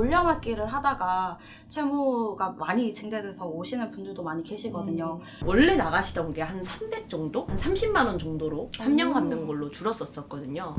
돌려막기를 하다가 채무가 많이 증대돼서 오시는 분들도 많이 계시거든요. 원래 나가시던 게 한 300 정도? 한 30만 원 정도로 3년 음. 갚는 걸로 줄었었거든요.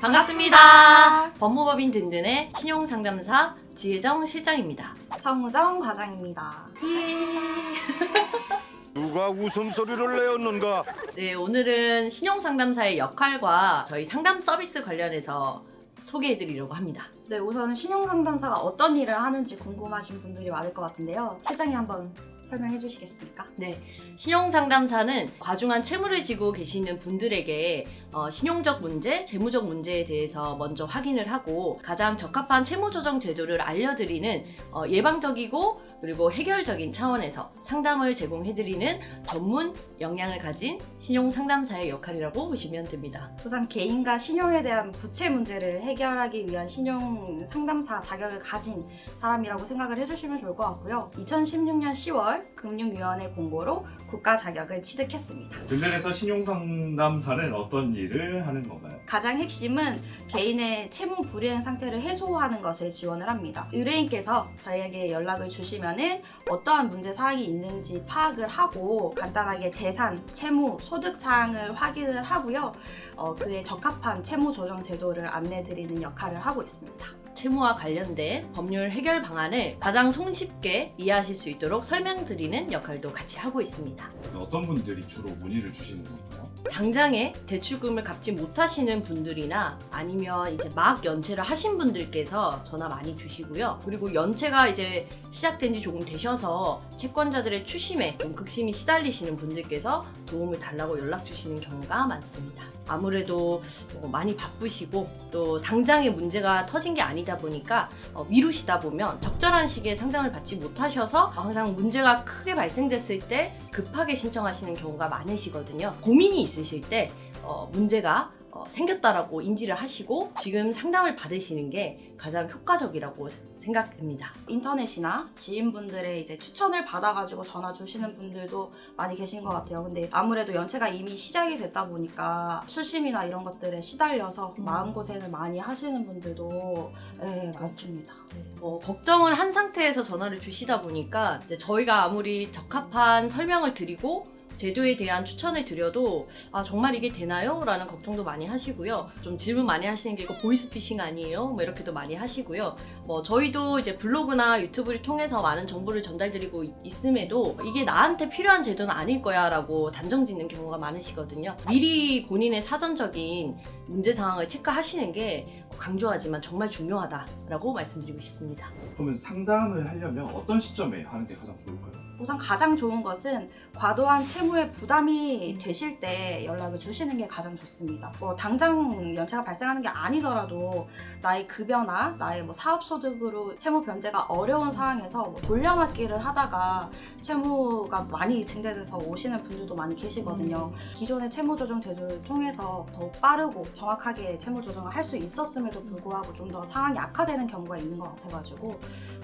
반갑습니다. 법무법인 든든의 신용상담사 지혜정 실장입니다. 성우정 과장입니다. 누가 웃음소리를 내었는가? 네, 오늘은 신용상담사의 역할과 저희 상담 서비스 관련해서 소개해드리려고 합니다. 네, 우선 신용상담사가 어떤 일을 하는지 궁금하신 분들이 많을 것 같은데요. 실장님 한번 설명해 주시겠습니까? 네, 신용상담사는 과중한 채무를 지고 계시는 분들에게 어, 신용적 문제, 재무적 문제에 대해서 먼저 확인을 하고 가장 적합한 채무조정 제도를 알려드리는 어, 예방적이고 그리고 해결적인 차원에서 상담을 제공해드리는 전문 역량을 가진 신용상담사의 역할이라고 보시면 됩니다. 우선 개인과 신용에 대한 부채 문제를 해결하기 위한 신용 상담사 자격을 가진 사람이라고 생각을 해주시면 좋을 것 같고요. 2016년 10월 금융위원회 공고로 국가 자격을 취득했습니다. 든든에서 신용상담사는 어떤 일을 하는 건가요? 가장 핵심은 개인의 채무 불이행 상태를 해소하는 것을 지원을 합니다. 의뢰인께서 저희에게 연락을 주시면은 어떠한 문제 사항이 있는지 파악을 하고 간단하게 재산, 채무, 소득 사항을 확인을 하고요. 어, 그에 적합한 채무 조정 제도를 안내 드리는 역할을 하고 있습니다. 채무와 관련된 법률 해결 방안을 가장 손쉽게 이해하실 수 있도록 설명드리는 역할도 같이 하고 있습니다. 어떤 분들이 주로 문의를 주시는 건가요? 당장에 대출금을 갚지 못하시는 분들이나 아니면 이제 막 연체를 하신 분들께서 전화 많이 주시고요. 그리고 연체가 이제 시작된 지 조금 되셔서 채권자들의 추심에 좀 극심히 시달리시는 분들께서 도움을 달라고 연락 주시는 경우가 많습니다. 아무래도 뭐 많이 바쁘시고 또 당장에 문제가 터진 게 아니다 보니까 어, 미루시다 보면 적절한 시기에 상담을 받지 못하셔서 항상 문제가 크게 발생됐을 때 급하게 신청하시는 경우가 많으시거든요. 고민이 있으실 때 어, 문제가 어, 생겼다라고 인지를 하시고 지금 상담을 받으시는 게 가장 효과적이라고 생각됩니다. 인터넷이나 지인분들의 이제 추천을 받아가지고 전화 주시는 분들도 많이 계신 것 같아요. 근데 아무래도 연체가 이미 시작이 됐다 보니까 추심이나 이런 것들에 시달려서 음. 마음고생을 많이 하시는 분들도 예, 많습니다. 어, 걱정을 한 상태에서 전화를 주시다 보니까 저희가 아무리 적합한 설명을 드리고 제도에 대한 추천을 드려도 아 정말 이게 되나요? 라는 걱정도 많이 하시고요. 좀 질문 많이 하시는 게 이거 보이스피싱 아니에요? 뭐 이렇게도 많이 하시고요. 뭐 저희도 이제 블로그나 유튜브를 통해서 많은 정보를 전달드리고 있- 있음에도 이게 나한테 필요한 제도는 아닐 거야라고 단정 짓는 경우가 많으시거든요. 미리 본인의 사전적인 문제 상황을 체크하시는 게 강조하지만 정말 중요하다라고 말씀드리고 싶습니다. 그러면 상담을 하려면 어떤 시점에 하는 게 가장 좋을까요? 우선 가장 좋은 것은 과도한 채무에 부담이 되실 때 연락을 주시는 게 가장 좋습니다. 뭐 당장 연체가 발생하는 게 아니더라도 나의 급여나 나의 뭐 사업 소득으로 채무 변제가 어려운 상황에서 뭐 돌려막기를 하다가 채무가 많이 증대돼서 오시는 분들도 많이 계시거든요. 기존의 채무 조정 제도를 통해서 더욱 빠르고 정확하게 채무 조정을 할 수 있었음에도 불구하고 좀 더 상황이 악화되는 경우가 있는 것 같아가지고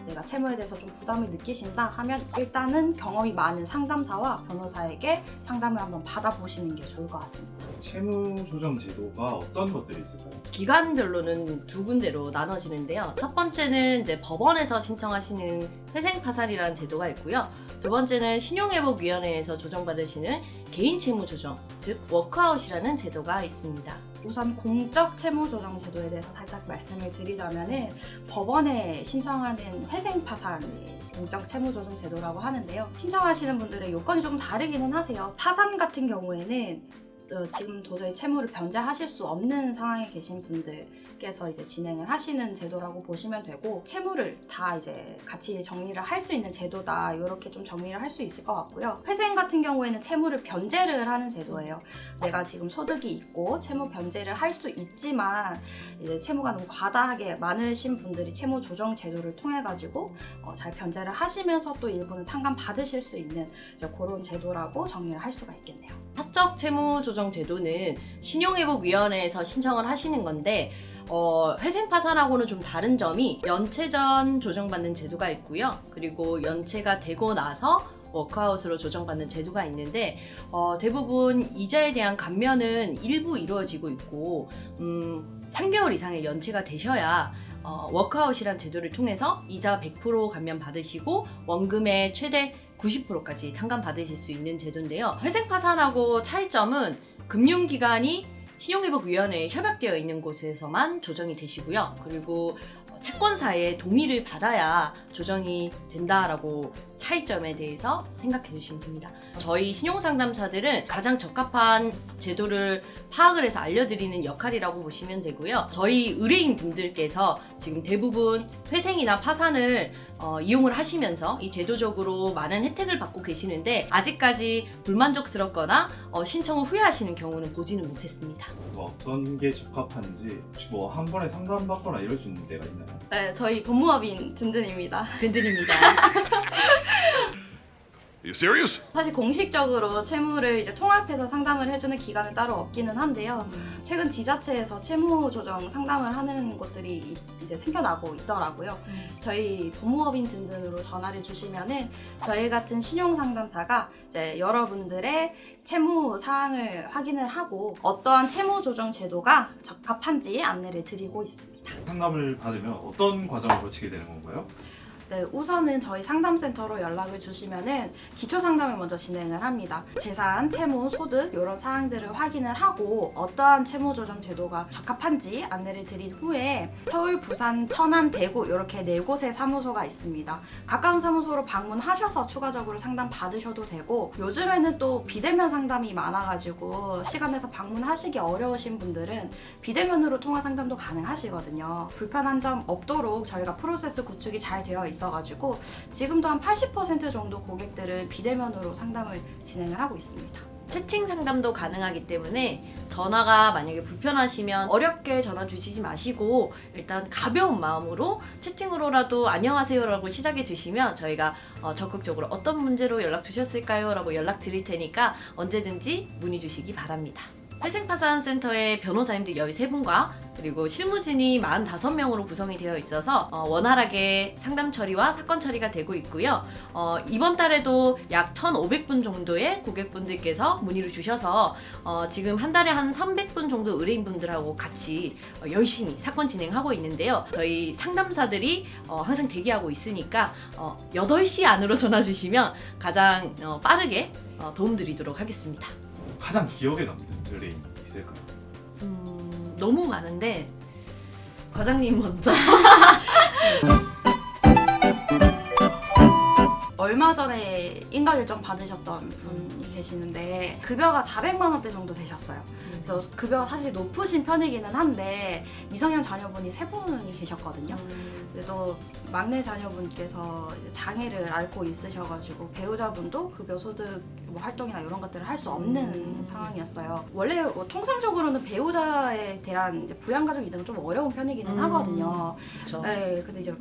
내가 채무에 대해서 좀 부담을 느끼신다 하면 일단은 경험이 많은 상담사와 변호사에게 상담을 한번 받아보시는 게 좋을 것 같습니다. 채무 조정 제도가 어떤 것들이 있을까요? 기관별로는 두 군데로 나눠지는데요. 첫 번째는 이제 법원에서 신청하시는 회생 파산이라는 제도가 있고요. 두 번째는 신용회복위원회에서 조정받으시는 개인 채무 조정, 즉 워크아웃이라는 제도가 있습니다. 우선 공적 채무 조정 제도에 대해서 살짝 말씀을 드리자면은 법원에 신청하는 회생 파산 공적 채무 조정 제도라고 하는데요. 신청하시는 분들의 요건이 좀 다르기는 하세요. 파산 같은 경우에는 어, 지금 도저히 채무를 변제하실 수 없는 상황에 계신 분들께서 이제 진행을 하시는 제도라고 보시면 되고 채무를 다 이제 같이 정리를 할 수 있는 제도다 이렇게 좀 정리를 할 수 있을 것 같고요. 회생 같은 경우에는 채무를 변제를 하는 제도예요. 내가 지금 소득이 있고 채무 변제를 할 수 있지만 이제 채무가 너무 과다하게 많으신 분들이 채무 조정 제도를 통해 가지고 어, 잘 변제를 하시면서 또 일부는 탕감 받으실 수 있는 그런 제도라고 정리를 할 수가 있겠네요. 사적 채무 조정 제도는 신용회복위원회에서 신청을 하시는 건데 어, 회생 파산하고는 좀 다른 점이 연체 전 조정받는 제도가 있고요. 그리고 연체가 되고 나서 워크아웃으로 조정받는 제도가 있는데 어, 대부분 이자에 대한 감면은 일부 이루어지고 있고 음, 3개월 이상의 연체가 되셔야 어, 워크아웃이란 제도를 통해서 이자 100% 감면 받으시고 원금의 최대 90%까지 탕감 받으실 수 있는 제도인데요. 회생 파산하고 차이점은 금융기관이 신용회복위원회에 협약되어 있는 곳에서만 조정이 되시고요. 그리고 어, 채권사의 동의를 받아야 조정이 된다라고 차이점에 대해서 생각해 주시면 됩니다. 저희 신용상담사들은 가장 적합한 제도를 파악을 해서 알려드리는 역할이라고 보시면 되고요. 저희 의뢰인 분들께서 지금 대부분 회생이나 파산을 어, 이용을 하시면서 이 제도적으로 많은 혜택을 받고 계시는데 아직까지 불만족스럽거나 어, 신청을 후회하시는 경우는 보지는 못했습니다. 뭐 어떤 게 적합한지 혹시 뭐 한 번에 상담받거나 이럴 수 있는 데가 있나요? 네, 저희 법무법인 든든입니다. 든든입니다. You serious? 사실 공식적으로 채무를 이제 통합해서 상담을 해주는 기관은 따로 없기는 한데요. 최근 지자체에서 채무 조정 상담을 하는 곳들이 이- 이제 생겨나고 있더라고요. 저희 법무법인 든든으로 전화를 주시면은 저희 같은 신용 상담사가 이제 여러분들의 채무 사항을 확인을 하고 어떠한 채무 조정 제도가 적합한지 안내를 드리고 있습니다. 상담을 받으면 어떤 과정을 거치게 되는 건가요? 네, 우선은 저희 상담센터로 연락을 주시면은 기초 상담을 먼저 진행을 합니다. 재산, 채무, 소득 이런 사항들을 확인을 하고 어떠한 채무 조정 제도가 적합한지 안내를 드린 후에 서울, 부산, 천안, 대구 이렇게 네 곳의 사무소가 있습니다. 가까운 사무소로 방문하셔서 추가적으로 상담 받으셔도 되고 요즘에는 또 비대면 상담이 많아가지고 시간 내서 방문하시기 어려우신 분들은 비대면으로 통화 상담도 가능하시거든요. 불편한 점 없도록 저희가 프로세스 구축이 잘 되어 있 어가지고 지금도 한 80% 정도 고객들은 비대면으로 상담을 진행을 하고 있습니다. 채팅 상담도 가능하기 때문에 전화가 만약에 불편하시면 어렵게 전화 주시지 마시고 일단 가벼운 마음으로 채팅으로라도 안녕하세요라고 시작해 주시면 저희가 어, 적극적으로 어떤 문제로 연락 주셨을까요? 라고 연락 드릴 테니까 언제든지 문의 주시기 바랍니다. 회생파산센터의 변호사님들 13분과 그리고 실무진이 45명으로 구성이 되어 있어서 어, 원활하게 상담 처리와 사건 처리가 되고 있고요. 어, 이번 달에도 약 1,500분 정도의 고객분들께서 문의를 주셔서 어, 지금 한 달에 한 300분 정도 의뢰인분들하고 같이 어, 열심히 사건 진행하고 있는데요. 저희 상담사들이 어, 항상 대기하고 있으니까 어, 8시 안으로 전화 주시면 가장 어, 빠르게 어, 도움드리도록 하겠습니다. 가장 기억에 남는 의뢰인 있을까요? 음, 너무 많은데 과장님 먼저 얼마 전에 인가결정 받으셨던 분이 계시는데 급여가 400만 원대 정도 되셨어요. 그래서 급여가 사실 높으신 편이기는 한데 미성년 자녀분이 세 분이 계셨거든요. 그래도 막내 자녀분께서 이제 장애를 앓고 있으셔가지고 배우자분도 급여 소득 뭐 활동이나 이런 것들을 할 수 없는 음. 상황이었어요. 원래 뭐 통상적으로는 배우자에 대한 부양가족 이동은 좀 어려운 편이기는 음. 하거든요. 그렇죠. 네, 근데 이제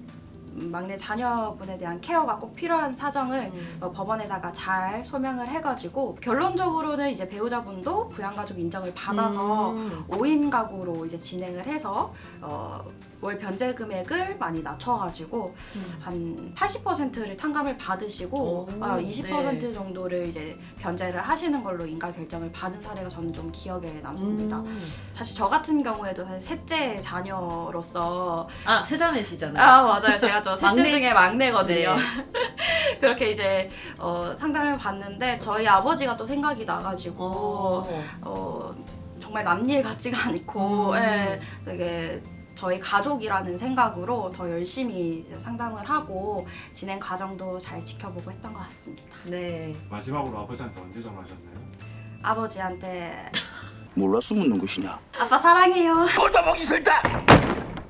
막내 자녀분에 대한 케어가 꼭 필요한 사정을 음. 어, 법원에다가 잘 소명을 해가지고 결론적으로는 이제 배우자분도 부양가족 인정을 받아서 음. 5인 가구로 이제 진행을 해서 어, 월 변제 금액을 많이 낮춰가지고 음. 한 80%를 탕감을 받으시고 오, 어, 20% 네. 정도를 이제 변제를 하시는 걸로 인가 결정을 받은 사례가 저는 좀 기억에 남습니다. 음. 사실 저 같은 경우에도 사실 셋째 자녀로서 아 세자매시잖아요. 아 맞아요 제가 저 셋째 막내- 중에 막내거든요. 네. 그렇게 이제 어, 상담을 받는데 저희 아버지가 또 생각이 나가지고 어. 어, 정말 남일 같지가 않고 음. 예, 되게 저희 가족이라는 생각으로 더 열심히 이제 상담을 하고 진행 과정도 잘 지켜보고 했던 것 같습니다. 네. 마지막으로 아버지한테 언제 전화하셨나요? 아버지한테 몰라서 묻는 것이냐? 아빠 사랑해요. 꼴다 먹기 싫다!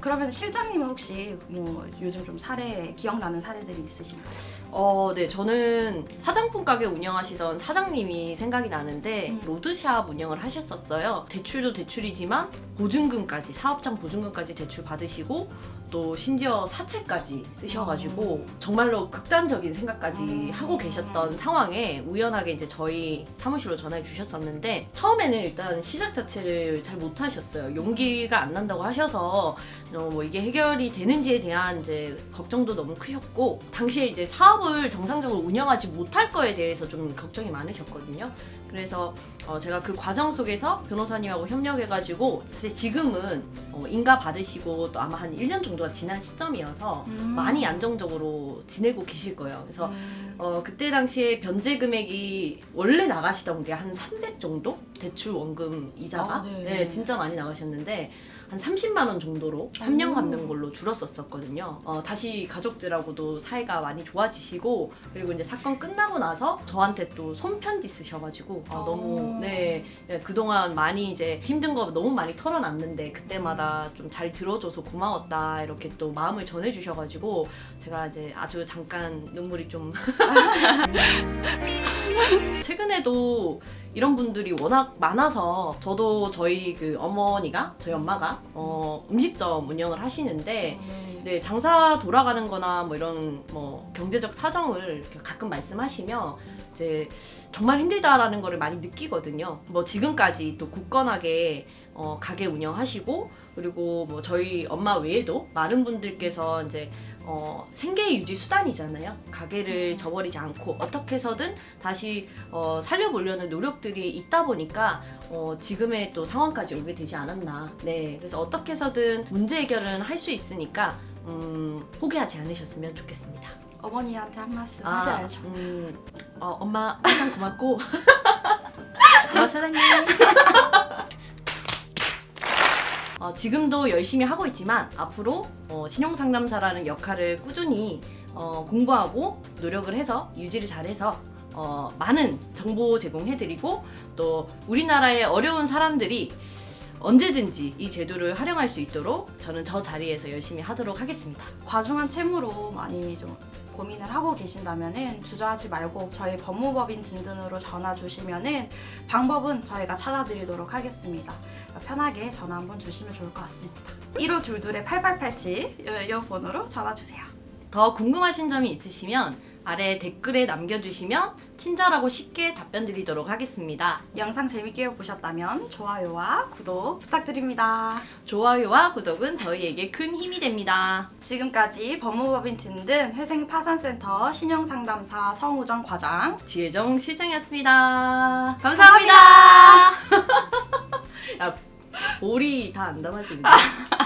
그러면 실장님은 혹시 뭐 요즘 좀 사례 기억나는 사례들이 있으신가요? 어, 네. 저는 화장품 가게 운영하시던 사장님이 생각이 나는데 음. 로드샵 운영을 하셨었어요. 대출도 대출이지만 보증금까지 사업장 보증금까지 대출 받으시고 또 심지어 사채까지 쓰셔가지고 정말로 극단적인 생각까지 음. 하고 계셨던 상황에 우연하게 이제 저희 사무실로 전화해 주셨었는데 처음에는 일단 시작 자체를 잘 못하셨어요. 용기가 안 난다고 하셔서 어, 뭐 이게 해결이 되는지에 대한 이제 걱정도 너무 크셨고 당시에 이제 사업을 정상적으로 운영하지 못할 거에 대해서 좀 걱정이 많으셨거든요. 그래서 어, 제가 그 과정 속에서 변호사님하고 협력해가지고 사실 지금은 어, 인가 받으시고 또 아마 한 1년 정도가 지난 시점이어서 음. 많이 안정적으로 지내고 계실 거예요. 그래서 음. 어, 그때 당시에 변제 금액이 원래 나가시던 게 한 300 정도? 대출 원금 이자가? 아, 네. 네, 진짜 많이 나가셨는데 한 30만 원 정도로 3년 오. 갚는 걸로 줄었었거든요. 어, 다시 가족들하고도 사이가 많이 좋아지시고 그리고 이제 사건 끝나고 나서 저한테 또 손편지 쓰셔가지고 아, 너무 오. 네 네, 그동안 많이 이제 힘든 거 너무 많이 털어놨는데 그때마다 좀 잘 들어줘서 고마웠다 이렇게 또 마음을 전해주셔가지고 제가 이제 아주 잠깐 눈물이 좀 최근에도 이런 분들이 워낙 많아서 저도 저희 그 어머니가 저희 엄마가 어, 음식점 운영을 하시는데 네. 네, 장사 돌아가는 거나 뭐 이런 뭐 경제적 사정을 이렇게 가끔 말씀하시면 이제 정말 힘들다라는 거를 많이 느끼거든요. 뭐 지금까지 또 굳건하게 어, 가게 운영하시고 그리고 뭐 저희 엄마 외에도 많은 분들께서 이제 어, 생계 유지 수단이잖아요. 가게를 저버리지 않고 어떻게 해서든 다시 어, 살려보려는 노력들이 있다 보니까 어, 지금의 또 상황까지 오게 되지 않았나. 네, 그래서 어떻게 해서든 문제 해결은 할 수 있으니까 음, 포기하지 않으셨으면 좋겠습니다. 어머니한테 한 말씀 아, 하셔야죠. 음, 어, 엄마 항상 고맙고 엄마 사랑해. 어, 지금도 열심히 하고 있지만 앞으로 어, 신용상담사라는 역할을 꾸준히 어, 공부하고 노력을 해서 유지를 잘해서 어, 많은 정보 제공해드리고 또 우리나라의 어려운 사람들이 언제든지 이 제도를 활용할 수 있도록 저는 저 자리에서 열심히 하도록 하겠습니다. 과중한 채무로 많이 좀 고민을 하고 계신다면은 주저하지 말고 저희 법무법인 진든으로 전화 주시면은 방법은 저희가 찾아드리도록 하겠습니다. 편하게 전화 한번 주시면 좋을 것 같습니다. 1호 둘둘의 8887 이, 이 번호로 전화 주세요. 더 궁금하신 점이 있으시면 아래 댓글에 남겨주시면 친절하고 쉽게 답변 드리도록 하겠습니다. 영상 재밌게 보셨다면 좋아요와 구독 부탁드립니다. 좋아요와 구독은 저희에게 큰 힘이 됩니다. 지금까지 법무법인 진든 회생파산센터 신용상담사 성우정 과장 지혜정 실장이었습니다. 감사합니다. 야, 볼이 다 안 담아지는데.